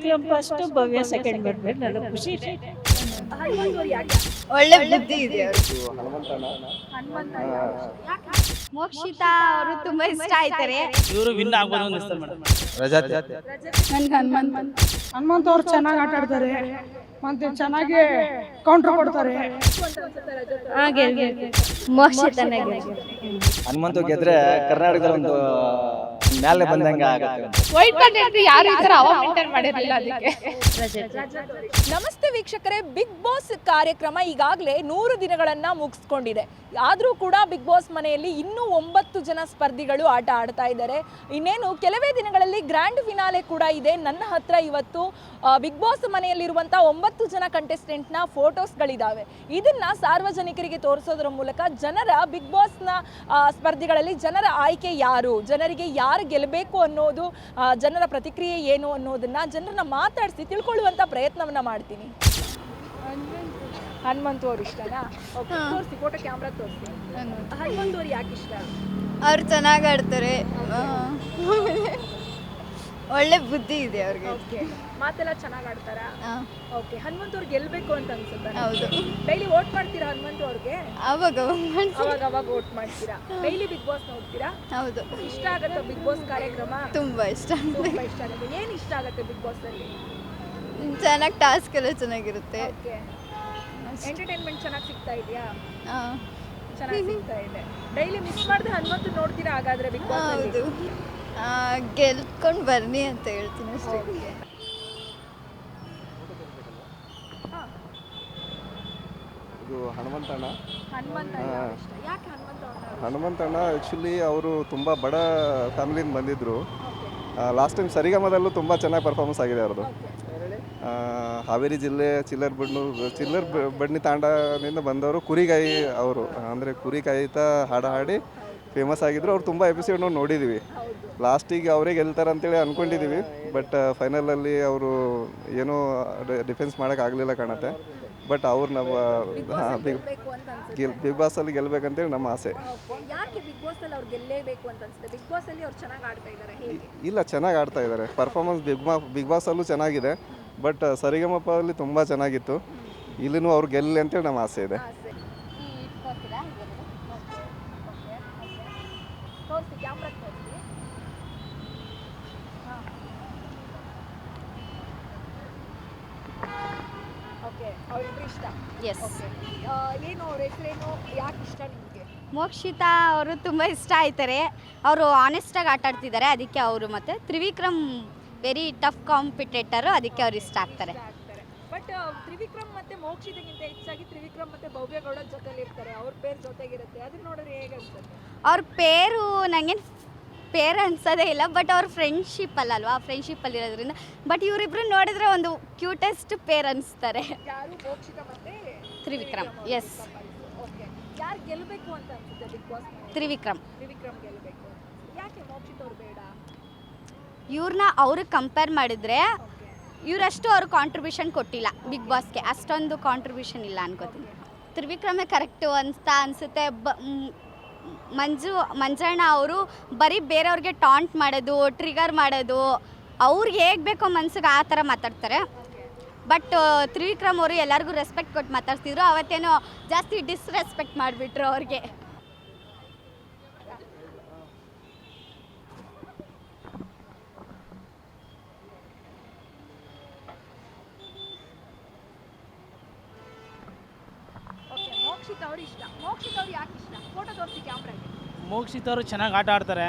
Trivikram first ಭವ್ಯ second ಬರ್ಬೇಕು ನನಗೆ ಖುಷಿ ಒಳ್ಳೆ ಬುದ್ಧಿ ಇದೆ ಮೋಕ್ಷಿತಾ ಅವರು ತುಂಬಾ ಇಷ್ಟ ಆಯ್ತಾರೆ. ಇವರು ವಿನ್ ಆಗ್ಬೋದು ಅನಿಸ್ತದೆ ಮೇಡಮ್. ರಜಾತಿ. ನನ್ಗೆ ಹನುಮಂತ್. ಹನುಮಂತ್ ಅವ್ರು ಚೆನ್ನಾಗಿ ಆಟ ಆಡ್ತಾರೆ. ಮತ್ತೆ ಚೆನ್ನಾಗಿ ಕೌಂಟರ್ ಕೊಡ್ತಾರೆ. ಮೋಕ್ಷಿತನೇ ಹನುಮಂತ ಗೆದ್ರೆ ಕರ್ನಾಟಕದ ಒಂದು ಮೇಲೆ ಬಂದಂಗೆ ಆಗುತ್ತೆ. ವೈಟ್ ಕಾರ್ಡ್ ಯಾರು ಈ ತರ ಅವ ಮೇಂಟೈನ್ ಮಾಡಿರಲಿಲ್ಲ ಅದಕ್ಕೆ. ನಮಸ್ತೆ ವೀಕ್ಷಕರೇ ಬಿಗ್ ಬಾಸ್ ಕಾರ್ಯಕ್ರಮ ಈಗಾಗಲೇ ನೂರು ದಿನಗಳನ್ನ ಮುಗಿಸ್ಕೊಂಡಿದೆ. ಆದರೂ ಕೂಡ ಬಿಗ್ ಬಾಸ್ ಮನೆಯಲ್ಲಿ ಇನ್ನೂ ಒಂಬತ್ತು ಜನ ಸ್ಪರ್ಧಿಗಳು ಆಟ ಆಡ್ತಾ ಇದ್ದಾರೆ. ಇನ್ನೇನು ಕೆಲವೇ ದಿನಗಳಲ್ಲಿ ಗ್ರ್ಯಾಂಡ್ ಫಿನಾಲೆ ಕೂಡ ಇದೆ. ನನ್ನ ಹತ್ರ ಇವತ್ತು ಆ, ಬಿಗ್ ಬಾಸ್ ಮನೆಯಲ್ಲಿರುವಂತಹ ಒಂಬತ್ತು ಜನ ಕಂಟೆಸ್ಟೆಂಟ್ನ ಫೋಟೋಸ್ಗಳಿದ್ದಾವೆ ಇದನ್ನ ಸಾರ್ವಜನಿಕರಿಗೆ ತೋರಿಸೋದ್ರ ಮೂಲಕ ಜನರ ಬಿಗ್ ಬಾಸ್ನ ಆ, ಸ್ಪರ್ಧಿಗಳಲ್ಲಿ ಜನರ ಆಯ್ಕೆ ಯಾರು? ಜನರಿಗೆ ಯಾರು ಗೆಲ್ಲಬೇಕು ಅನ್ನೋದು ಜನರ ಪ್ರತಿಕ್ರಿಯೆ ಏನು ಅನ್ನೋದನ್ನ ಜನರನ್ನ ಮಾತಾಡಿಸಿ ತಿಳ್ಕೊಳ್ಳುವಂತ ಪ್ರಯತ್ನವನ್ನ ಮಾಡ್ತೀನಿ. ಹನುಮಂತು ಅವ್ರು ಇಷ್ಟನಾ? ತೋರಿಸಿ ಫೋಟೋ ಕ್ಯಾಮ್ರಾ ತೋರಿಸಿ. ಹನುಮಂತು. ಅವ್ರು ಯಾಕೆ ಇಷ್ಟ? ಅವ್ರು ಚೆನ್ನಾಗಿ ಆಡ್ತಾರೆ. ಒಳ್ಳೆ ಬುದ್ಧಿ ಇದೆ ಅವ್ರಿಗೆ. ಓಕೆ. ಮಾತೆಲ್ಲ ಚೆನ್ನಾಗಿ ಆಡ್ತಾರಾ? ಓಕೆ ಹನುಮಂತ ಅವ್ರಿಗೆ ಗೆಲ್ಬೇಕು ಅಂತ ಅನ್ಸುತ್ತೆ ಹೌದು. ಡೈಲಿ ವೋಟ್ ಮಾಡ್ತೀರಾ ಹನುಮಂತ ಅವ್ರಿಗೆ? ಅವಾಗ ಅವಾಗ ಅವಾಗ ವೋಟ್ ಮಾಡ್ತೀರಾ? ಡೈಲಿ ಬಿಗ್ ಬಾಸ್ ನೋಡ್ತೀರಾ? ಹೌದು. ಇಷ್ಟ ಆಗತ್ತೆ ಬಿಗ್ ಬಾಸ್ ಕಾರ್ಯಕ್ರಮ? ತುಂಬಾ ಇಷ್ಟ ತುಂಬಾ ಇಷ್ಟ ಆಗುತ್ತೆ. ಏನ್ ಇಷ್ಟ ಆಗುತ್ತೆ ಬಿಗ್ ಬಾಸ್ ಅಲ್ಲಿ? ಚೆನ್ನಾಗಿ ಟಾಸ್ಕ್ ಎಲ್ಲ ಚೆನ್ನಾಗಿರುತ್ತೆ. ಓಕೆ. ಎಂಟರ್ಟೈನ್ಮೆಂಟ್ ಚೆನ್ನಾಗಿ ಸಿಗ್ತಾ ಇದೆಯಾ? ಚೆನ್ನಾಗಿ ಸಿಗ್ತಾ ಇದೆ. ಡೈಲಿ ಮಿಸ್ ಮಾಡಿದ್ರೆ ಹನುಮಂತ ನೋಡ್ತೀರಾ ಹಾಗಾದ್ರೆ ಬಿಗ್ ಬಾಸ್ ಹೌದು. ಗೆಲ್ಕೊಂಡು ಬನ್ನಿ ಅಂತ ಹೇಳ್ತೀನಿ ಅಷ್ಟೇ ಇದು ಹನುಮಂತಣ್ಣ. ಹನುಮಂತಣ್ಣ ಆ್ಯಕ್ಚುಲಿ ಅವರು? ತುಂಬ ಬಡ ಫ್ಯಾಮಿಲಿಯಿಂದ ಬಂದಿದ್ದರು ಲಾಸ್ಟ್ ಟೈಮ್ ಸರಿಗಮದಲ್ಲೂ ತುಂಬ ಚೆನ್ನಾಗಿ ಪರ್ಫಾರ್ಮೆನ್ಸ್ ಆಗಿದೆ ಅವರದು. ಆ, ಹಾವೇರಿ ಜಿಲ್ಲೆ ಚಿಲ್ಲರ್ ಬಣ್ಣು ಚಿಲ್ಲರ್ ಬಡ್ನಿ ತಾಂಡದಿಂದ ಬಂದವರು ಕುರಿಗಾಯಿ ಅವರು. ಅಂದರೆ ಕುರಿ ಕಾಯಿತಾ ಹಾಡು ಹಾಡಿ ಫೇಮಸ್ ಆಗಿದ್ರು ಅವ್ರು ತುಂಬ ಎಪಿಸೋಡ್ ನೋಡಿದ್ದೀವಿ ಲಾಸ್ಟಿಗೆ ಅವರೇ ಗೆಲ್ತಾರೆ ಅಂತೇಳಿ ಅಂದ್ಕೊಂಡಿದ್ದೀವಿ ಬಟ್ ಫೈನಲಲ್ಲಿ ಅವರು ಏನೂ ಡಿಫೆನ್ಸ್ ಮಾಡೋಕ್ಕಾಗಲಿಲ್ಲ ಕಾಣುತ್ತೆ. ಬಟ್ ಅವ್ರು ನಮ್ಮ ಹಾಂ ಬಿಗ್ ಗೆಲ್ ಬಿಗ್ ಬಾಸಲ್ಲಿ ಗೆಲ್ಬೇಕಂತೇಳಿ ನಮ್ಮ ಆಸೆ. ಬಾಸ್ ಬಾಸ್ ಇಲ್ಲ ಚೆನ್ನಾಗಿ ಆಡ್ತಾ ಇದ್ದಾರೆ ಪರ್ಫಾರ್ಮೆನ್ಸ್ ಬಿಗ್ ಮಾ ಬಿಗ್ ಬಾಸಲ್ಲೂ ಚೆನ್ನಾಗಿದೆ. ಬಟ್ ಸರಿಗಮಪ್ಪ ಅಲ್ಲಿ ತುಂಬ ಚೆನ್ನಾಗಿತ್ತು. ಇಲ್ಲಿನೂ ಅವ್ರು ಗೆಲ್ಲಿ ಅಂತೇಳಿ ನಮ್ಮ ಆಸೆ ಇದೆ. ತೋರಿಸಿ ತೋರಿಸಿ ಓಕೆ ಅವ್ರಿಬ್ರು ಇಷ್ಟ? Yes okay. ಏನು ಅವ್ರ ಹೆಸರೇನು ಯಾಕೆ ಇಷ್ಟ ನಿಮಗೆ? ಮೋಕ್ಷಿತಾ ಅವರು ತುಂಬ ಇಷ್ಟ ಆಯ್ತಾರೆ. ಅವರು ಆನೆಸ್ಟಾಗಿ ಆಟ ಆಡ್ತಿದ್ದಾರೆ. ಅದಕ್ಕೆ ಅವರು ಮತ್ತು ತ್ರಿವಿಕ್ರಮ್ ವೆರಿ ಟಫ್ ಕಾಂಪಿಟೇಟರು ಅದಕ್ಕೆ ಅವ್ರು ಇಷ್ಟ ಆಗ್ತಾರೆ. ಬಟ್ ತ್ರಿವಿಕ್ರಮ್ ಮತ್ತೆ ಮೋಕ್ಷಿದಕ್ಕಿಂತ ಹೆಚ್ಚಾಗಿ ತ್ರಿವಿಕ್ರಮ್ ಮತ್ತೆ ಭವ್ಯಗೌಡ ಜೊತೆಲಿ ಇರ್ತಾರೆ. ಅವ್ರ ಪೇರ್ ಜೊತೆಗಿರುತ್ತೆ. ಅದನ್ನ ನೋಡಿದ್ರೆ ಹೇಗೆ ಅನ್ಸುತ್ತೆ? ಅವ್ರ ಪೇರು ನನಗೇನು ಪೇರ್ ಅನ್ಸೋದೇ ಇಲ್ಲ. ಬಟ್ ಅವ್ರ ಫ್ರೆಂಡ್ಶಿಪ್ ಅಲ್ಲಲ್ವಾ ಫ್ರೆಂಡ್ಶಿಪ್ಪಲ್ಲಿ ಇರೋದ್ರಿಂದ. ಬಟ್ ಇವರಿಬ್ರು ನೋಡಿದ್ರೆ ಒಂದು ಕ್ಯೂಟೆಸ್ಟ್ ಪೇರ್ ಅನಿಸ್ತಾರೆ. ಯಾರು? ಮೋಕ್ಷಿತ ಮತ್ತೆ ತ್ರಿವಿಕ್ರಮ್. ಎಸ್ ಓಕೆ ಯಾರು ಗೆಲ್ಲಬೇಕು ಅಂತ ಅನ್ಸುತ್ತೆ ಬಿಗ್ ಬಾಸ್ ತ್ರಿವಿಕ್ರಮ್. ತ್ರಿವಿಕ್ರಮ್ ಗೆಲ್ಲಬೇಕು ಯಾಕೆ ಮೋಕ್ಷಿತ ಅವ್ರು ಬೇಡ? ಇವ್ರನ್ನ ಅವ್ರಿಗೆ ಕಂಪೇರ್ ಮಾಡಿದರೆ ಇವರಷ್ಟು ಅವ್ರು ಕಾಂಟ್ರಿಬ್ಯೂಷನ್ ಕೊಟ್ಟಿಲ್ಲ ಬಿಗ್ ಬಾಸ್ಗೆ ಅಷ್ಟೊಂದು ಕಾಂಟ್ರಿಬ್ಯೂಷನ್ ಇಲ್ಲ ಅನ್ಕೋತೀನಿ. ತ್ರಿವಿಕ್ರಮೇ ಕರೆಕ್ಟು ಅಂತ ಅನಿಸುತ್ತೆ. ಬ ಮಂಜು, ಮಂಜಣ್ಣ ಅವರು ಬರೀ ಬೇರೆಯವ್ರಿಗೆ ಟಾಂಟ್ ಮಾಡೋದು ಟ್ರಿಗರ್ ಮಾಡೋದು, ಅವ್ರಿಗೆ ಹೇಗೆ ಬೇಕೋ ಮನ್ಸಿಗೆ ಆ ಥರ ಮಾತಾಡ್ತಾರೆ. ಬಟ್ ತ್ರಿವಿಕ್ರಮ್ ಅವರು ಎಲ್ಲರಿಗೂ ರೆಸ್ಪೆಕ್ಟ್ ಕೊಟ್ಟು ಮಾತಾಡ್ತಿದ್ರು. ಅವತ್ತೇನೋ ಜಾಸ್ತಿ ಡಿಸ್ರೆಸ್ಪೆಕ್ಟ್ ಮಾಡಿಬಿಟ್ರು ಅವ್ರಿಗೆ ಓಕೆ ಮೋಕ್ಷಿತ ಅವ್ರು ಇಷ್ಟ. ಮೋಕ್ಷಿತ ಅವ್ರು ಯಾಕೆ ಇಷ್ಟ? ಫೋಟೋ ತೋರಿಸಿ ಕ್ಯಾಮ್ರಾಗೆ ಮೋಕ್ಷಿತ್ ಅವರು ಚೆನ್ನಾಗಿ ಆಟ ಆಡ್ತಾರೆ.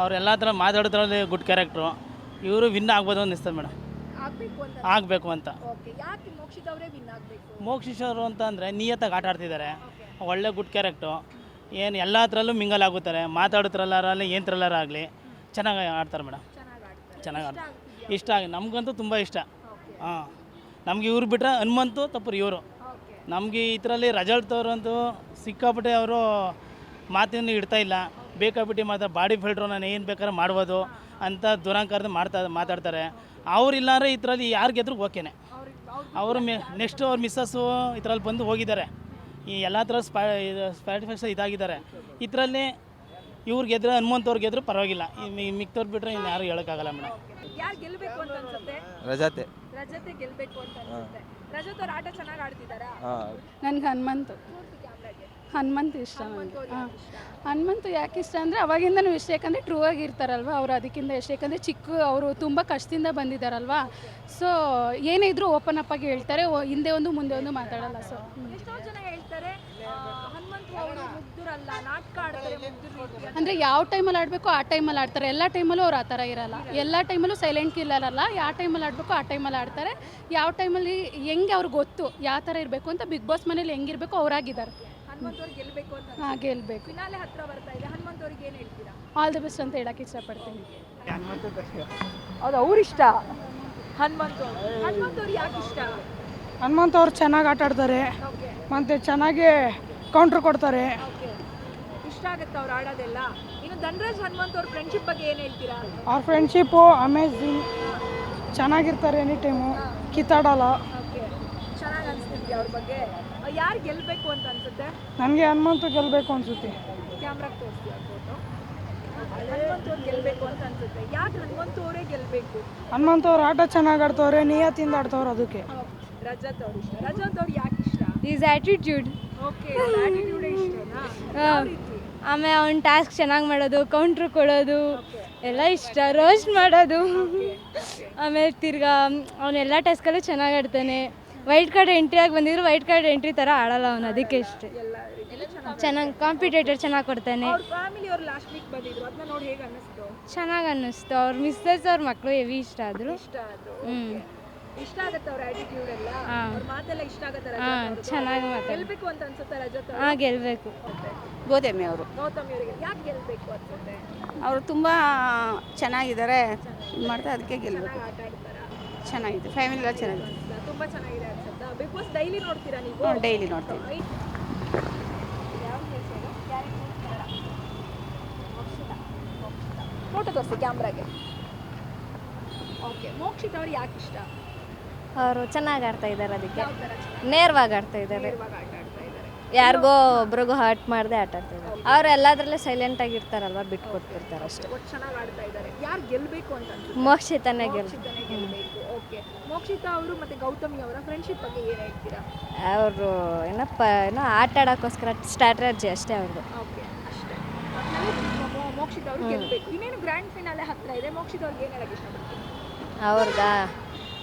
ಅವ್ರು ಎಲ್ಲ ಥರ ಮಾತಾಡೋದ್ರಲ್ಲಿ ಗುಡ್ ಕ್ಯಾರೆಕ್ಟ್ರು ಇವರು ವಿನ್ ಆಗ್ಬೋದು ಅನ್ನಿಸ್ತದೆ ಮೇಡಮ್. ಆಗ್ಬೇಕು ಅಂತ. ಆಗಬೇಕು ಅಂತ. ಓಕೆ ಯಾಕೆ ಮೋಕ್ಷಿತ ಅವರೇ ವಿನ್ ಆಗಬೇಕು? ಮೋಕ್ಷಿಶವರು ಅಂತ ಅಂದರೆ ನಿಯತ್ತಾಗಿ ಆಟ ಆಡ್ತಿದ್ದಾರೆ ಒಳ್ಳೆ ಗುಡ್ ಕ್ಯಾರೆಕ್ಟು ಏನು ಎಲ್ಲ ಥರಲ್ಲೂ ಮಿಂಗಲ್ ಆಗುತ್ತಾರೆ. ಮಾತಾಡೋ ಥ್ರಲ್ಲರಲ್ಲಿ ಏನು ಥ್ರಲ್ಲರ್ ಆಗಲಿ ಚೆನ್ನಾಗಿ ಆಡ್ತಾರೆ ಮೇಡಮ್. ಚೆನ್ನಾಗಿ ಆಡ್ತಾರೆ. ಚೆನ್ನಾಗಿ ಆಡ್ತಾರೆ. ಇಷ್ಟ ಆಗಿ ನಮಗಂತೂ ತುಂಬ ಇಷ್ಟ. ಹಾಂ. ನಮಗೆ ಇವ್ರು ಬಿಟ್ಟರೆ ಹನುಮಂತು ತಪ್ಪರು ಇವರು. ನಮಗೆ ಇದರಲ್ಲಿ ರಿಸಲ್ಟ್ ತೋರಂತೂ ಸಿಕ್ಕಾಪಟ್ಟೆ ಅವರು ಮಾತನ್ನು ಇಡ್ತಾ ಇಲ್ಲ. ಬೇಕಾಬಿಟ್ಟು ಮಾತ್ರ ಬಾಡಿ ಫಿಲ್ಟ್ರು ನಾನು ಏನು ಬೇಕಾದ್ರೆ ಮಾಡ್ಬೋದು ಅಂತ ದುರಂಕಾರದ ಮಾಡ್ತಾ ಮಾತಾಡ್ತಾರೆ. ಅವರಿಲ್ಲಾಂದ್ರೆ ಇದರಲ್ಲಿ ಯಾರು ಗೆದ್ರು ಓಕೆನೆ. ಅವರು ಮಿ ನೆಕ್ಸ್ಟ್ ಅವ್ರ ಮಿಸ್ಸಸ್ಸು ಇದರಲ್ಲಿ ಬಂದು ಹೋಗಿದ್ದಾರೆ. ಈ ಎಲ್ಲ ಥರ ಸ್ಪಾ ಸ್ಪ್ಯಾಟಿಫಿಕ್ಸ್ ಇದಾಗಿದ್ದಾರೆ. ಇದರಲ್ಲಿ ಇವ್ರು ಗೆದ್ರೆ ಹನುಮಂತವ್ರು ಗೆದ್ರು ಪರವಾಗಿಲ್ಲ. ಮಿಕ್ತವ್ರು ಬಿಟ್ಟರೆ ಇನ್ನು ಯಾರು ಹೇಳೋಕ್ಕಾಗಲ್ಲ ಮೇಡಮ್. ಯಾರು ಗೆಲ್ಬೇಕು ಅಂತ ಅನ್ಸುತ್ತೆ? ರಜಾತೆ. ರಜತೆ ಅವ್ರ ಆಟ ಚೆನ್ನಾಗಿ ಆಡ್ತಿದಾರಾ? ನನ್ಗೆ ಹನುಮಂತು. ಹನುಮಂತು ಇಷ್ಟ ನನಗೆ ಹಾಂ. ಹನುಮಂತು ಯಾಕೆ ಇಷ್ಟ ಅಂದರೆ ಅವಾಗಿಂದನೂ ಇಷ್ಟ ಯಾಕಂದರೆ ಟ್ರೂ ಆಗಿರ್ತಾರಲ್ವ ಅವರು ಅದಕ್ಕಿಂತ ಇಷ್ಟ ಯಾಕಂದರೆ ಚಿಕ್ಕ ಅವರು ತುಂಬ ಕಷ್ಟದಿಂದ ಬಂದಿದ್ದಾರಲ್ವ ಸೊ ಏನೇ ಇದ್ರೂ ಓಪನ್ ಅಪ್ ಆಗಿ ಹೇಳ್ತಾರೆ ಓ- ಹಿಂದೆ ಒಂದು ಮುಂದೆ ಒಂದು ಮಾತಾಡಲ್ಲ. ಸೊ ಎಷ್ಟೋ ಜನ ಹೇಳ್ತಾರೆ ಆ, ಹನುಮಂತು ಅವರು ಮುಗ್ಧರಲ್ಲ ನಾಟಕ ಆಡ್ತಾರೆ ಮುಗ್ಧರ ರೀತಿ ಅಂತ. ಅಂದರೆ ಯಾವ ಟೈಮಲ್ಲಿ ಆಡಬೇಕು ಆ ಟೈಮಲ್ಲಿ ಆಡ್ತಾರೆ. ಎಲ್ಲ ಟೈಮಲ್ಲೂ ಅವ್ರು ಆ ಥರ ಇರಲ್ಲ. ಎಲ್ಲ ಟೈಮಲ್ಲೂ ಸೈಲೆಂಟ್ ಕಿಲ್ಲರ್ ಅಲ್ಲ. ಯಾವ ಟೈಮಲ್ಲಿ ಆಡಬೇಕು ಆ ಟೈಮಲ್ಲಿ ಆಡ್ತಾರೆ. ಯಾವ ಟೈಮಲ್ಲಿ ಹೆಂಗೆ ಅವ್ರಿಗೆ ಗೊತ್ತು ಯಾವ ಥರ ಇರಬೇಕು ಅಂತ ಬಿಗ್ ಬಾಸ್ ಮನೇಲಿ ಹೆಂಗಿರಬೇಕು ಅವರಾಗಿದ್ದಾರೆ. ಹನುಮಂತ್ ಅವ್ರು ಗೆಲ್ಬೇಕು ಅಂತ ಹಾಂ ಗೆಲ್ಬೇಕು. ಫಿನಾಲೆ ಹತ್ರ ಬರ್ತಾ ಇದೆ. ಹನುಮಂತ್ ಅವ್ರಿಗೆ ಏನು ಹೇಳ್ತೀರಾ? ಆಲ್ ದಿ ಬೆಸ್ಟ್ ಅಂತ ಹೇಳಕ್ಕೆ ಇಷ್ಟಪಡ್ತೀನಿ. ಅದು ಅವ್ರಿಷ್ಟ ಹನುಮಂತ್ ಹನುಮಂತ್ ಅವ್ರು ಯಾಕೆ ಇಷ್ಟ? ಹನುಮಂತ ಅವ್ರು ಚೆನ್ನಾಗಿ ಆಟ ಆಡ್ತಾರೆ. ಓಕೆ ಮತ್ತು ಚೆನ್ನಾಗಿ ಕೌಂಟ್ರ್ ಕೊಡ್ತಾರೆ. ಓಕೆ ಇಷ್ಟ ಆಗುತ್ತೆ ಅವ್ರು ಆಡೋದೆಲ್ಲ? ಇನ್ನು ಧನರಾಜ್ ಹನುಮಂತ ಅವ್ರ ಫ್ರೆಂಡ್ಶಿಪ್ ಬಗ್ಗೆ ಏನು ಹೇಳ್ತೀರಾ? ಅವ್ರ ಫ್ರೆಂಡ್ಶಿಪ್ಪು ಅಮೇಝಿಂಗ್ ಚೆನ್ನಾಗಿರ್ತಾರೆ ಎನಿ ಟೈಮು ಕಿತ್ತಾಡಲ್ಲ. ಓಕೆ ಚೆನ್ನಾಗಿ ಅನಿಸ್ತಿದ್ಯಾ ಅವ್ರ ಬಗ್ಗೆ? ಯಾರು ಗೆಲ್ಲಬೇಕು ಅಂತ ಅನ್ಸುತ್ತೆ? ನನಗೆ ಹನುಮಂತು ಗೆಲ್ಲಬೇಕು ಅನಿಸುತ್ತೆ. ಕ್ಯಾಮ್ರಾಗೆ ತೋರಿಸ್ತೀಯ ಫೋಟೋ ಹನುಮಂತ್ ಅವ್ರು ಗೆಲ್ಬೇಕು ಅಂತ ಅನ್ಸುತ್ತೆ. ಯಾಕೆ ಹನುಮಂತ್ ಅವರೇ ಗೆಲ್ಬೇಕು? ಹನುಮಂತ ಅವ್ರು ಆಟ ಚೆನ್ನಾಗಿ ಆಡ್ತವ್ರೆ ನಿಯತ್ತಿಂದ ಆಡ್ತವ್ರು ಅದಕ್ಕೆ. ರಜತ್ ಅವ್ರು ಇಷ್ಟ. ರಜತ್ ಅವ್ರು ಯಾಕೆ ಇಷ್ಟ? ಈಸ್ ಆ್ಯಟಿಟ್ಯೂಡ್ ಓಕೆ ಆಟಿಟ್ಯೂಡ್ ಇಷ್ಟನಾ? ಯಾವ ರೀತಿ? ಆಮೇಲೆ ಅವ್ನ ಟಾಸ್ಕ್ ಚೆನ್ನಾಗಿ ಮಾಡೋದು ಕೌಂಟ್ರ್ ಕೊಡೋದು ಎಲ್ಲ ಇಷ್ಟ. ರೋಸ್ಟ್ ಮಾಡೋದು. ಆಮೇಲೆ ತಿರ್ಗಾ ಅವನೆಲ್ಲ ಟಾಸ್ಕಲ್ಲೂ ಚೆನ್ನಾಗಿ ಆಡ್ತಾನೆ. ವೈಟ್ ಕಾರ್ಡ್ ಎಂಟ್ರಿ ಆಗಿ ಬಂದಿದ್ರು ವೈಟ್ ಕಾರ್ಡ್ ಎಂಟ್ರಿ ಥರ ಆಡಲ್ಲ ಅವನು ಅದಕ್ಕೆ ಇಷ್ಟೇ ಎಲ್ಲ ಚೆನ್ನಾಗಿ ಕಾಂಪಿಟೇಟರ್ ಚೆನ್ನಾಗಿ ಕೊಡ್ತಾನೆ. ಅವ್ರ ಫ್ಯಾಮಿಲಿ ಅವ್ರು ಲಾಸ್ಟ್ ವೀಕ್ ಬಂದಿದ್ರು ಅದನ್ನ ನೋಡಿ ಹೇಗೆ ಅನ್ನಿಸ್ತು? ಚೆನ್ನಾಗಿ ಅನ್ನಿಸ್ತು. ಅವ್ರ ಮಿಸ್ಸಸ್ ಅವ್ರ ಮಕ್ಕಳು ಹೆವಿ ಇಷ್ಟ ಆದರು. ಇಷ್ಟ ಆದ್ರು ಹ್ಞೂ ಇಷ್ಟ ಆಗುತ್ತೆ ಅವ್ರ ಆಟಿಟ್ಯೂಡ್ ಎಲ್ಲ? ಹಾ. ಅವ್ರ ಮಾತೆಲ್ಲ ಇಷ್ಟ ಆಗುತ್ತೆ ಹಾಂ ಚೆನ್ನಾಗಿ ಮಾತಾಡ ಗೆಲ್ಬೇಕು ಅಂತ ಅನ್ಸುತ್ತೆ ರಜತ್ ಅವ್ರು? ಹಾಂ ಗೆಲ್ಲಬೇಕು ಗೋಧೆಮ್ಮೆ ಅವರು. ಗೌತಮಿ ಅವರಿಗೆ ಯಾಕೆ ಗೆಲ್ಬೇಕು ಅನ್ಸುತ್ತೆ? ಅವರು ತುಂಬ ಚೆನ್ನಾಗಿದ್ದಾರೆ. ಇದು ಮಾಡ್ತಾರೆ ಅದಕ್ಕೆ ಗೆಲ್ಲಬೇಕು ಆಟ ಆಡ್ತಾರಾ ಚೆನ್ನಾಗಿದೆ. ಫ್ಯಾಮಿಲಿ ಎಲ್ಲ ಚೆನ್ನಾಗಿದೆ. ತುಂಬಾ ಚೆನ್ನಾಗಿದೆ ಅನ್ಸುತ್ತಾ. ಬಿಗ್ ಬಾಸ್ ಡೈಲಿ ನೋಡ್ತೀರಾ ನೀವು? ಡೈಲಿ ನೋಡ್ತೀವಿ. ಫೋಟೋ ತೋರಿಸಿ ಕ್ಯಾಮ್ರಾಗೆ ಓಕೆ ಮೋಕ್ಷಿತ್ ಅವ್ರು ಯಾಕೆ ಇಷ್ಟ? ಅವರು ಚೆನ್ನಾಗಿ ಆಡ್ತಾ ಇದ್ದಾರೆ ಅದಕ್ಕೆ. ನೇರವಾಗಿ ಆಡ್ತಾ ಇದ್ದಾರೆ. ಆಡ್ತಾ ಯಾರಿಗೋ ಒಬ್ರಿಗೂ ಹರ್ಟ್ ಮಾಡದೆ ಆಟ ಆಡ್ತಾ ಇದ್ದಾರೆ. ಅವ್ರು ಎಲ್ಲದರಲ್ಲೂ ಸೈಲೆಂಟ್ ಆಗಿರ್ತಾರಲ್ವ ಬಿಟ್ಟು ಕೊಟ್ಬಿಡ್ತಾರೆ ಅಷ್ಟೇ. ಒಟ್ಟು ಚೆನ್ನಾಗಿ ಆಡ್ತಾ ಇದ್ದಾರೆ ಯಾರು ಗೆಲ್ಬೇಕು ಅಂತ ಅನ್ಸುತ್ತೆ? ಮೋಕ್ಷಿತನೇ ಗೆಲ್ ಮೋಕ್ಷಿತನೇ ಗೆಲ್ಬೇಕು. ಓಕೆ ಮೋಕ್ಷಿತಾ ಅವರು ಮತ್ತೆ ಗೌತಮಿ ಅವರ ಫ್ರೆಂಡ್ಶಿಪ್ ಬಗ್ಗೆ ಏನು ಹೇಳ್ತೀರಾ? ಅವರು ಏನಪ್ಪ ಏನೋ ಆಟ ಆಡೋಕ್ಕೋಸ್ಕರ ಸ್ಟ್ರಾಟಜಿ ಅಷ್ಟೇ ಅವ್ರದ್ದು ಓಕೆ ಅಷ್ಟೇ. ಒಟ್ನಲ್ಲಿ ಮೋಕ್ಷಿತ್ ಅವರು ಗೆಲ್ಬೇಕು. ಇನ್ನೇನು ಗ್ರ್ಯಾಂಡ್ ಫಿನಾಲೆ ಹತ್ರ ಇದೆ? ಮೋಕ್ಷಿತ ಅವ್ರಿಗೆ ಏನು ಹೇಳಕ್ಕೆ ಇಷ್ಟಪಡ್ತೀನಿ ಅವ್ರದ?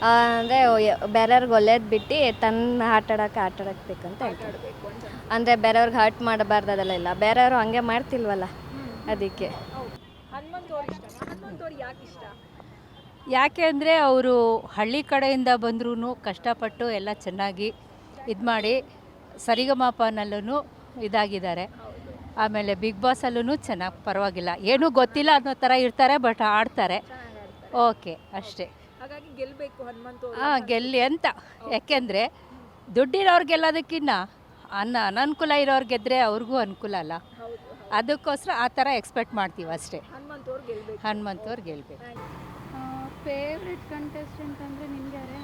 ಅಂದರೆ ಬೇರೆಯವ್ರಿಗೆ ಒಳ್ಳೇದು ಬಿಟ್ಟು ತನ್ನ ಆಟ ಆಡೋಕೆ ಆಟ ಆಡೋಕೆ ಬೇಕಂತ ಹೇಳ್ತಾರೆ ಅಂತ. ಅಂದರೆ ಬೇರೆಯವ್ರಿಗೆ ಹರ್ಟ್ ಮಾಡಬಾರ್ದು ಅದೆಲ್ಲ ಇಲ್ಲ. ಬೇರೆಯವರು ಹಂಗೆ ಮಾಡ್ತಿಲ್ವಲ್ಲ ಅದಕ್ಕೆ. ಹನುಮಂತ್ ಅವ್ರು ಇಷ್ಟ ಹನುಮಂತ್ ಅವ್ರು ಯಾಕೆ ಇಷ್ಟ? ಯಾಕೆ ಅಂದರೆ ಅವರು ಹಳ್ಳಿ ಕಡೆಯಿಂದ ಬಂದ್ರೂ ಕಷ್ಟಪಟ್ಟು ಎಲ್ಲ ಚೆನ್ನಾಗಿ ಇದು ಮಾಡಿ ಸರಿಗಮಾಪನಲ್ಲೂ ಇದಾಗಿದ್ದಾರೆ. ಆಮೇಲೆ ಬಿಗ್ ಬಾಸಲ್ಲೂ ಚೆನ್ನಾಗಿ ಪರವಾಗಿಲ್ಲ. ಏನೂ ಗೊತ್ತಿಲ್ಲ ಅನ್ನೋ ಥರ ಇರ್ತಾರೆ ಬಟ್ ಆಡ್ತಾರೆ ಓಕೆ ಅಷ್ಟೇ. ಹಾಗಾಗಿ ಹನುಮಂತ ಹಾಂ ಗೆಲ್ಲಿ ಅಂತ. ಯಾಕೆಂದರೆ ದುಡ್ಡಿರೋರು ಗೆಲ್ಲೋದಕ್ಕಿನ್ನ ಅನ್ನ ಅನನುಕೂಲ ಇರೋರು ಗೆದ್ದರೆ ಅವ್ರಿಗೂ ಅನುಕೂಲ ಅಲ್ಲ. ಅದಕ್ಕೋಸ್ಕರ ಆ ಥರ ಎಕ್ಸ್ಪೆಕ್ಟ್ ಮಾಡ್ತೀವಿ ಅಷ್ಟೇ. ಹನುಮಂತ ಅವ್ರು ಗೆಲ್ಬೇಕು. ಹನುಮಂತವ್ರು ಗೆಲ್ಲಬೇಕು ಫೇವ್ರೆಟ್ ಕಂಟೆಸ್ಟೆಂಟ್ ಅಂದರೆ ನಿಮ್ಗೆ ಯಾರೇ?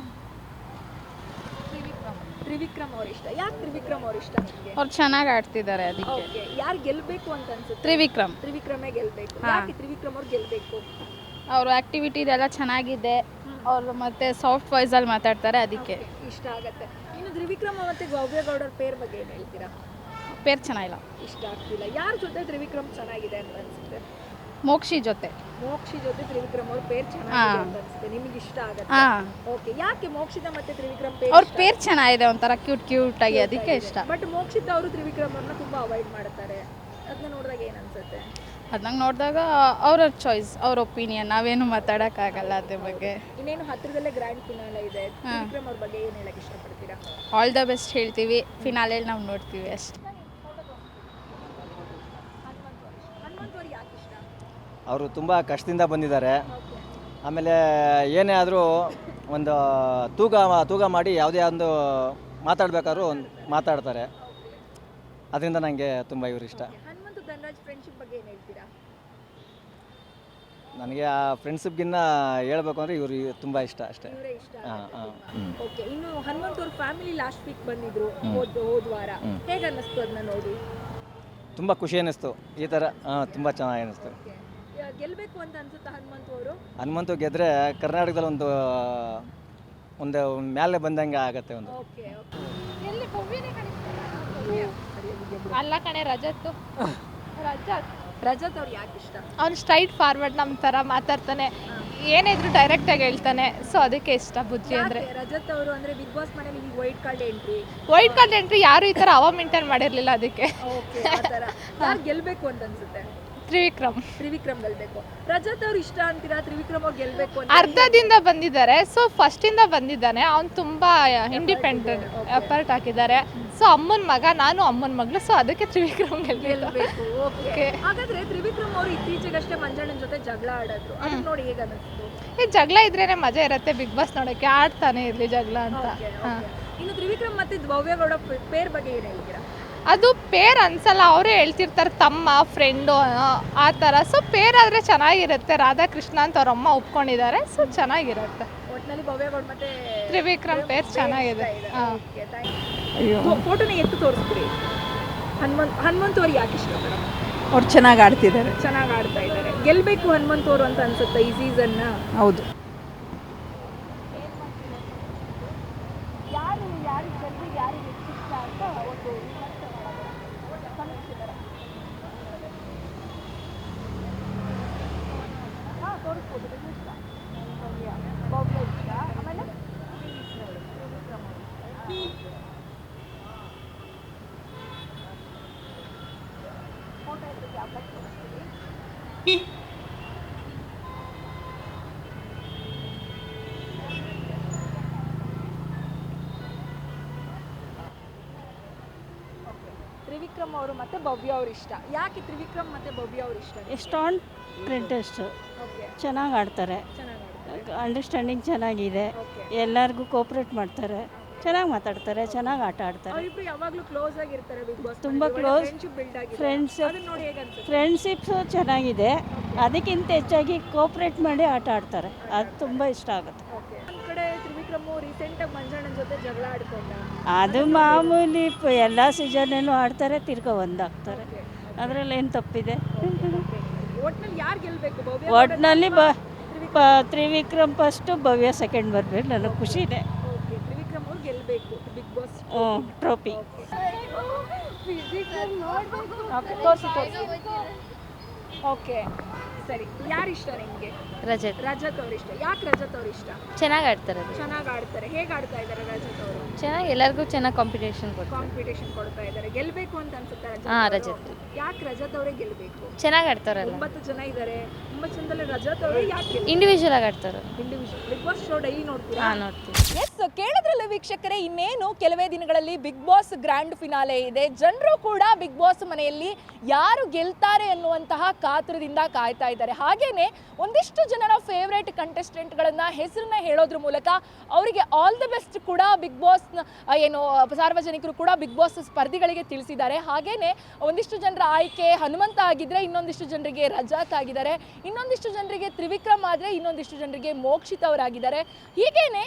ತ್ರಿವಿಕ್ರಮ್. ಅವ್ರ ಇಷ್ಟ. ಯಾಕೆ ತ್ರಿವಿಕ್ರಮ್ ಅವ್ರ ಇಷ್ಟ ನಿಮಗೆ? ಅವ್ರು ಚೆನ್ನಾಗಿ ಆಡ್ತಿದ್ದಾರೆ ಅದಕ್ಕೆ. ಓಕೆ ಯಾರು ಗೆಲ್ಲಬೇಕು ಅಂತ ಅನ್ಸುತ್ತೆ? ತ್ರಿವಿಕ್ರಮ್. ತ್ರಿವಿಕ್ರಮೇ ಗೆಲ್ಲಬೇಕು. ಯಾಕೆ ತ್ರಿವಿಕ್ರಮ್ ಅವ್ರು ಗೆಲ್ಬೇಕು? ಅವ್ರ ಆಕ್ಟಿವಿಟಿ ಇದೆಲ್ಲ ಚೆನ್ನಾಗಿದೆ. ಅವರು ಮತ್ತೆ ಸಾಫ್ಟ್ ವಾಯ್ಸಲ್ಲಿ ಮಾತಾಡ್ತಾರೆ ಅದಕ್ಕೆ. ಇಷ್ಟ ಆಗುತ್ತೆ. ಇನ್ನು ತ್ರಿವಿಕ್ರಮ ಮತ್ತೆ ಗೌಬ್ಯಗೌಡರ ಪೇರ್ ಬಗ್ಗೆ ಏನು ಹೇಳ್ತೀರಾ? ಪೇರ್ ಚೆನ್ನಾಗಿಲ್ಲ. ಇಷ್ಟ ಆಗ್ತಿಲ್ಲ. ಯಾರ ಜೊತೆ ತ್ರಿವಿಕ್ರಮ್ ಚೆನ್ನಾಗಿದೆ ಅಂತ ಅನ್ಸುತ್ತೆ? ಮೋಕ್ಷಿ ಜೊತೆ. ಮೋಕ್ಷಿ ಜೊತೆ ತ್ರಿವಿಕ್ರಮ್ ಅವ್ರ ಪೇರ್ ಚೆನ್ನಾಗಿದೆ ಅಂತ ಅನ್ಸುತ್ತೆ. ನಿಮಗೆ ಇಷ್ಟ ಆಗುತ್ತೆ? ಹಾಂ. ಓಕೆ ಯಾಕೆ ಮೋಕ್ಷಿತ ಮತ್ತೆ ತ್ರಿವಿಕ್ರಮ್ ಅವ್ರ ಪೇರ್ ಪೇರ್ ಚೆನ್ನಾಗಿದೆ ಒಂಥರ ಕ್ಯೂಟ್ ಕ್ಯೂಟ್ ಆಗಿ ಅದಕ್ಕೆ ಇಷ್ಟ. ಬಟ್ ಮೋಕ್ಷಿತ ಅವರು ತ್ರಿವಿಕ್ರಮ್ ಅವ್ರನ್ನ ತುಂಬಾ ಅವಾಯ್ಡ್ ಮಾಡ್ತಾರೆ. ಅದನ್ನ ನೋಡಿದಾಗ ಏನ್ ಅನ್ಸುತ್ತೆ? ಅದಂಗೆ ನೋಡಿದಾಗ ಅವ್ರ ಚಾಯ್ಸ್ ಅವ್ರ ಒಪಿನಿಯನ್ ನಾವೇನು ಮಾತಾಡೋಕ್ಕಾಗಲ್ಲ ಅದ್ರ ಬಗ್ಗೆ. ಇನ್ನೇನು ಹತ್ರದಲ್ಲೇ ಗ್ರ್ಯಾಂಡ್ ಫಿನಾಲೆ ಇದೆ? ತ್ರಿವಿಕ್ರಮ್ ಅವ್ರ ಬಗ್ಗೆ ಏನು ಹೇಳಕ್ಕೆ ಇಷ್ಟಪಡ್ತೀರಾ? ಆಲ್ ದ ಬೆಸ್ಟ್ ಹೇಳ್ತೀವಿ. ಫಿನಾಲೆಯಲ್ಲಿ ನಾವು ನೋಡ್ತೀವಿ ಅಷ್ಟೇ. ಹನುಮಂತ್ ಅವ್ರಿಗೆ ಯಾಕೆ ಇಷ್ಟ ಅವರು ತುಂಬ ಕಷ್ಟದಿಂದ ಬಂದಿದ್ದಾರೆ. ಆಮೇಲೆ ಏನೇ ಆದರೂ ಒಂದು ತೂಕ ತೂಕ ಮಾಡಿ ಯಾವುದೇ ಒಂದು ಮಾತಾಡಬೇಕಾದ್ರೂ ಮಾತಾಡ್ತಾರೆ. ಅದರಿಂದ ನನಗೆ ತುಂಬ ಇವರು ಇಷ್ಟ. ಹನುಮಂತ ಫ್ರೆಂಡ್ಶಿಪ್ ಬಗ್ಗೆ ಏನು ಹೇಳ್ತೀರಾ? ನನಗೆ ಆ ಫ್ರೆಂಡ್ಶಿಪ್ಗಿನ್ನ ಹೇಳ್ಬೇಕು ಅಂದರೆ ಇವರು ತುಂಬ ಇಷ್ಟ ಅಷ್ಟೇ. ಇವರೇ ಇಷ್ಟ ಹಾಂ ಹಾಂ. ಓಕೆ ಇನ್ನು ಹನುಮಂತ್ ಅವ್ರ ಫ್ಯಾಮಿಲಿ ಲಾಸ್ಟ್ ವೀಕ್ ಬಂದಿದ್ರು ಹೋದ್ ಹೋದ್ ವಾರ. ಹೇಗ ಅನ್ನಿಸ್ತು ಅದನ್ನ ನೋಡಿ? ತುಂಬ ಖುಷಿ ಅನ್ನಿಸ್ತು. ಈ ಥರ ಹಾಂ ತುಂಬ ಚೆನ್ನಾಗಿ ಅನ್ನಿಸ್ತು. ಗೆಲ್ಬೇಕು ಅಂತ ಅನ್ಸುತ್ತಾ ಹನುಮಂತ್ ಅವರು? ಹನುಮಂತು ಗೆದ್ದರೆ ಕರ್ನಾಟಕದಲ್ಲಿ ಒಂದು ಒಂದು ಮೇಲೆ ಬಂದಂಗೆ ಆಗತ್ತೆ ಒಂದು. ಓಕೆ ಅಲ್ಲ ಕಣೆ ರಜತ್ತು. ರಜತ್ ರಜತ್ ಅವ್ರು ಯಾಕೆ ಇಷ್ಟ? ಅವ್ನು ಸ್ಟ್ರೈಟ್ ಫಾರ್ವರ್ಡ್ ನಮ್ಮ ಥರ ಮಾತಾಡ್ತಾನೆ. ಏನಿದ್ರು ಡೈರೆಕ್ಟಾಗಿ ಹೇಳ್ತಾನೆ. ಸೊ ಅದಕ್ಕೆ ಇಷ್ಟ ಬುದ್ಧಿ ಅಂದರೆ. ರಜತ್ ಅವರು ಅಂದ್ರೆ ಬಿಗ್ ಬಾಸ್ ಮನೇಲಿ ಈಗ white card entry white card entry ಯಾರು ಈ ಥರ ಅವ ಮೇಂಟೈನ್ ಮಾಡಿರಲಿಲ್ಲ ಅದಕ್ಕೆ. ಓಕೆ ಆ ಥರ ಯಾರು ಗೆಲ್ಬೇಕು ಅಂತ ಅನ್ಸುತ್ತೆ? ತ್ರಿವಿಕ್ರಮ್. ತ್ರಿವಿಕ್ರಮ್ ಗೆಲ್ಬೇಕು. ರಜತ್ ಅವ್ರು ಇಷ್ಟ ಅಂತೀರಾ? ತ್ರಿವಿಕ್ರಮ್ ಅವ್ರು ಗೆಲ್ಬೇಕು ಅಂತ? ಅರ್ಧದಿಂದ ಬಂದಿದ್ದಾರೆ. ಸೊ ಫಸ್ಟಿಂದ ಬಂದಿದ್ದಾನೆ. ಅವ್ನು ತುಂಬ ಇಂಡಿಪೆಂಡೆಂಟ್ ಎಫರ್ಟ್ ಹಾಕಿದ್ದಾರೆ. ಸೊ ಅಮ್ಮನ ಮಗ ನಾನು ಅಮ್ಮನ ಮಗಳು ಸೊ ಅದಕ್ಕೆ ತ್ರಿವಿಕ್ರಮ್ ಗೆಲ್ಬೇಕು ಓಕೆ. ಹಾಗಾದ್ರೆ ತ್ರಿವಿಕ್ರಮ್ ಅವರು ಇತ್ತೀಚೆಗಷ್ಟೇ ಮಂಜಣ್ಣನ ಜೊತೆ ಜಗಳ ಆಡಿದ್ರು. ಅದನ್ನ ನೋಡಿ ಹೇಗೆ ಅನಿಸ್ತು ಈ ಜಗಳ ಇದ್ರೇನೆ ಮಜಾ ಇರುತ್ತೆ ಬಿಗ್ ಬಾಸ್ ನೋಡೋಕ್ಕೆ ಆಡ್ತಾನೆ ಇರಲಿ ಜಗಳ ಅಂತ. Okay, ಹಾಂ. ಇನ್ನು ತ್ರಿವಿಕ್ರಮ್ ಮತ್ತೆ ಭವ್ಯಗೌಡ ಪೇರ್ ಬಗ್ಗೆ ಏನು ಹೇಳ್ತೀರಾ? ಅದು ಪೇರ್ ಅನ್ಸಲ್ಲ ಅವರೇ ಹೇಳ್ತಿರ್ತಾರೆ ತಮ್ಮ ಫ್ರೆಂಡು ಆ ಥರ ಸೊ ಪೇರ್ ಆದರೆ ಚೆನ್ನಾಗಿರುತ್ತೆ ರಾಧಾಕೃಷ್ಣ ಅಂತ ಅವ್ರ ಅಮ್ಮ ಒಪ್ಕೊಂಡಿದ್ದಾರೆ ಸೊ ಚೆನ್ನಾಗಿರುತ್ತೆ. ಒಟ್ನಲ್ಲಿ ಭವ್ಯಗೌಡ ಮತ್ತೆ ತ್ರಿವಿಕ್ರಮ್ ಪೇರ್ ಚೆನ್ನಾಗಿದೆ. ಹಾಂ. ಫೋಟೋನ ಎತ್ತು ತೋರಿಸ್ತೀರಿ? ಹನುಮಂತ್ ಹನುಮಂತ್ ಅವ್ರು ಯಾಕೆ ಇಷ್ಟ ಮೇಡಮ್ ಅವ್ರು ಚೆನ್ನಾಗಿ ಆಡ್ತಿದ್ದಾರೆ. ಚೆನ್ನಾಗಿ ಆಡ್ತಾ ಇದ್ದಾರೆ. ಗೆಲ್ಬೇಕು ಹನುಮಂತ್ ಅವರು ಅಂತ ಅನ್ಸುತ್ತೆ ಈ ಸೀಸನ್ ಹೌದು ಯಾರು ಯಾರು ಜನರಿಗೆ ಯಾರಿಗೆ ಹೆಚ್ಚು ಇಷ್ಟ ಅಂತ ಒಂದು ವಿಮರ್ಶೆ ಮಾಡೋದು ಸಮೀಕ್ಷಿತರ ಹಾಂ ತೋರಿಸ್ಬೋದು ಇದು ಇಷ್ಟ ಭವ್ಯ ಭವ್ಯ ಇಷ್ಟ ಆಮೇಲೆ ಫೋಟೋ ಇದ್ರೆ ಯಾವ ತೋರಿಸ್ತೀವಿ ತ್ರಿವಿಕ್ರಮ್ ಅವರು ಮತ್ತೆ ಭವ್ಯ ಅವ್ರು ಇಷ್ಟ. ಯಾಕೆ ತ್ರಿವಿಕ್ರಮ್ ಮತ್ತೆ ಭವ್ಯ ಅವ್ರು ಇಷ್ಟ? ಎಷ್ಟೊಂದು ಪ್ರಿಂಟೆಸ್ಟು ಓಕೆ. ಚೆನ್ನಾಗಿ ಆಡ್ತಾರೆ. ಅಂಡರ್ಸ್ಟ್ಯಾಂಡಿಂಗ್ ಚೆನ್ನಾಗಿದೆ. ಎಲ್ಲರಿಗೂ ಕೋಪ್ರೇಟ್ ಮಾಡ್ತಾರೆ. ಚೆನ್ನಾಗಿ ಮಾತಾಡ್ತಾರೆ ಚೆನ್ನಾಗಿ ಆಟ ಆಡ್ತಾರೆ. ಅವರಿಬ್ರು ಯಾವಾಗಲೂ ಕ್ಲೋಸ್ ಆಗಿರ್ತಾರೆ ಬಿಗ್ ಬಾಸ್ ತುಂಬಾ ಹೇಗೆ ಅನ್ಸುತ್ತೆ? ಫ್ರೆಂಡ್ಶಿಪ್ಸು ಚೆನ್ನಾಗಿದೆ. ಅದಕ್ಕಿಂತ ಹೆಚ್ಚಾಗಿ ಕೋಪ್ರೇಟ್ ಮಾಡಿ ಆಟ ಆಡ್ತಾರೆ. ಅದು ತುಂಬ ಇಷ್ಟ ಆಗುತ್ತೆ. ಓಕೆ ಒಂದ್ ರೀಸೆಂಟ್ ಮಂಜಣ್ಣನ ಜೊತೆ ಜಗಳ ಆಡ್ಕೊಂಡ? ಅದು ಮಾಮೂಲಿ ಪ- ಎಲ್ಲ ಸೀಸನಲ್ಲೂ ಆಡ್ತಾರೆ ತಿರ್ಗಾ ಒಂದಾಗ್ತಾರೆ. ಅದರಲ್ಲಿ ಏನು ತಪ್ಪಿದೆ? ಒಟ್ನಲ್ಲಿ ಯಾರು ಗೆಲ್ಬೇಕು? ಭವ್ಯ ಒಟ್ಟಿನಲ್ಲಿ ಬ ಪ ತ್ರಿವಿಕ್ರಮ್ ಫಸ್ಟು ಭವ್ಯ ಸೆಕೆಂಡ್ ಬರಬೇಕು. ನನಗೆ ಖುಷಿ ಇದೆ. ಓಕೆ ತ್ರಿವಿಕ್ರಮ್ ಅವ್ರು ಗೆಲ್ಬೇಕು ಬಿಗ್ ಬಾಸ್ ಹ್ಞೂ ಟ್ರೋಫಿ ಓಕೆ ಸರಿ ಯಾರು ಇಷ್ಟ ನಿಮಗೆ? ರಜತ್. ರಜತ್ ಅವ್ರ ಇಷ್ಟ. ಯಾಕೆ ರಜತ್ ಅವ್ರು ಇಷ್ಟ? ಚೆನ್ನಾಗಿ ಆಡ್ತಾರೆ ಚೆನ್ನಾಗಿ ಆಡ್ತಾರೆ. ಹೇಗೆ ಆಡ್ತಾ ಇದ್ದಾರೆ ರಜತ್ ಅವರು? ಚೆನ್ನಾಗಿ ಎಲ್ಲರಿಗೂ ಚೆನ್ನಾಗಿ ಕಾಂಪಿಟೇಷನ್ ಕೊಡ್ತಾರೆ. ಕಾಂಪಿಟೇಷನ್ ಕೊಡ್ತಾ ಇದ್ದಾರೆ ಗೆಲ್ಬೇಕು ಅಂತ ಅನ್ಸುತ್ತೆ ರಜತ್ ಹಾ? ರಜತ್. ಯಾಕೆ ರಜತ್ ಅವರೇ ಗೆಲ್ಬೇಕು? ಚೆನ್ನಾಗಿ ಆಡ್ತಾರಲ್ಲ ಒಂಬತ್ತು ಜನ ಇದ್ದಾರೆ ಒಂಬತ್ತು ಜನದಲ್ಲಿ ರಜತ್ ಅವರು ಯಾಕೆ ಇಂಡಿವಿಜುವಲ್ ಆಗಿ ಆಡ್ತಾರೆ. Individual big boss show daily ನೋಡ್ತೀರಾ? ಹಾಂ ನೋಡ್ತೀವಿ. ಎಸ್ ಕೇಳಿದ್ರಲ್ಲ ವೀಕ್ಷಕರೇ ಇನ್ನೇನು ಕೆಲವೇ ದಿನಗಳಲ್ಲಿ ಬಿಗ್ ಬಾಸ್ ಗ್ರ್ಯಾಂಡ್ ಫಿನಾಲೆ ಇದೆ. ಜನರು ಕೂಡ ಬಿಗ್ ಬಾಸ್ ಮನೆಯಲ್ಲಿ ಯಾರು ಗೆಲ್ತಾರೆ ಅನ್ನುವಂತಹ ಕಾತುರದಿಂದ ಕಾಯ್ತಾ ಇದ್ದಾರೆ. ಹಾಗೇನೆ ಒಂದಿಷ್ಟು ಜನರ ಫೇವ್ರೇಟ್ ಕಂಟೆಸ್ಟೆಂಟ್ಗಳನ್ನು ಹೆಸರನ್ನ ಹೇಳೋದ್ರ ಮೂಲಕ ಅವರಿಗೆ ಆಲ್ ದ ಬೆಸ್ಟ್ ಕೂಡ ಬಿಗ್ ಬಾಸ್ ಏನು ಸಾರ್ವಜನಿಕರು ಕೂಡ ಬಿಗ್ ಬಾಸ್ ಸ್ಪರ್ಧಿಗಳಿಗೆ ತಿಳಿಸಿದ್ದಾರೆ. ಹಾಗೇನೆ ಒಂದಿಷ್ಟು ಜನರ ಆಯ್ಕೆ ಹನುಮಂತ ಆಗಿದ್ರೆ ಇನ್ನೊಂದಿಷ್ಟು ಜನರಿಗೆ ರಜಾಕ್ ಆಗಿದ್ದಾರೆ. ಇನ್ನೊಂದಿಷ್ಟು ಜನರಿಗೆ ತ್ರಿವಿಕ್ರಮ್ ಆದರೆ ಇನ್ನೊಂದಿಷ್ಟು ಜನರಿಗೆ ಮೋಕ್ಷಿತ್ ಅವರಾಗಿದ್ದಾರೆ. ಹೀಗೇನೆ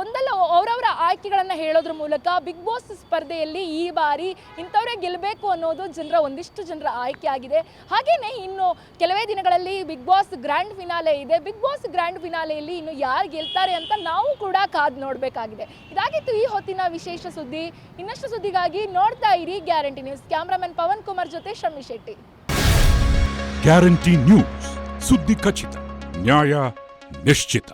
ಒಂದಲ್ಲ ಅವರವರ ಆಯ್ಕೆಗಳನ್ನು ಹೇಳೋದ್ರ ಮೂಲಕ ಬಿಗ್ ಬಾಸ್ ಸ್ಪರ್ಧೆಯಲ್ಲಿ ಈ ಬಾರಿ ಇಂಥವರೇ ಗೆಲ್ಲಬೇಕು ಅನ್ನೋದು ಜನರ ಒಂದಿಷ್ಟು ಜನರ ಆಯ್ಕೆ ಆಗಿದೆ. ಹಾಗೇನೆ ಇನ್ನು ಕೆಲವೇ ದಿನಗಳಲ್ಲಿ ಬಿಗ್ ಬಾಸ್ ಗ್ರ್ಯಾಂಡ್ ಫಿನಾಲೆ ಇದೆ. ಬಿಗ್ ಬಾಸ್ ಗ್ರ್ಯಾಂಡ್ ಫಿನಾಲೆಯಲ್ಲಿ ಇನ್ನು ಯಾರು ಗೆಲ್ತಾರೆ ಅಂತ ನಾವು ಕೂಡ ಕಾದು ನೋಡಬೇಕಾಗಿದೆ. ಇದಾಗಿತ್ತು ಈ ಹೊತ್ತಿನ ವಿಶೇಷ ಸುದ್ದಿ. ಇನ್ನಷ್ಟು ಸುದ್ದಿಗಾಗಿ ನೋಡ್ತಾ ಇರಿ guarantee news. Cameraman Pavan Kumar ಜೊತೆ ಶಮಿ ಶೆಟ್ಟಿ. Guarantee news. ಸುದ್ದಿ ಖಚಿತ, ನ್ಯಾಯ ನಿಶ್ಚಿತ.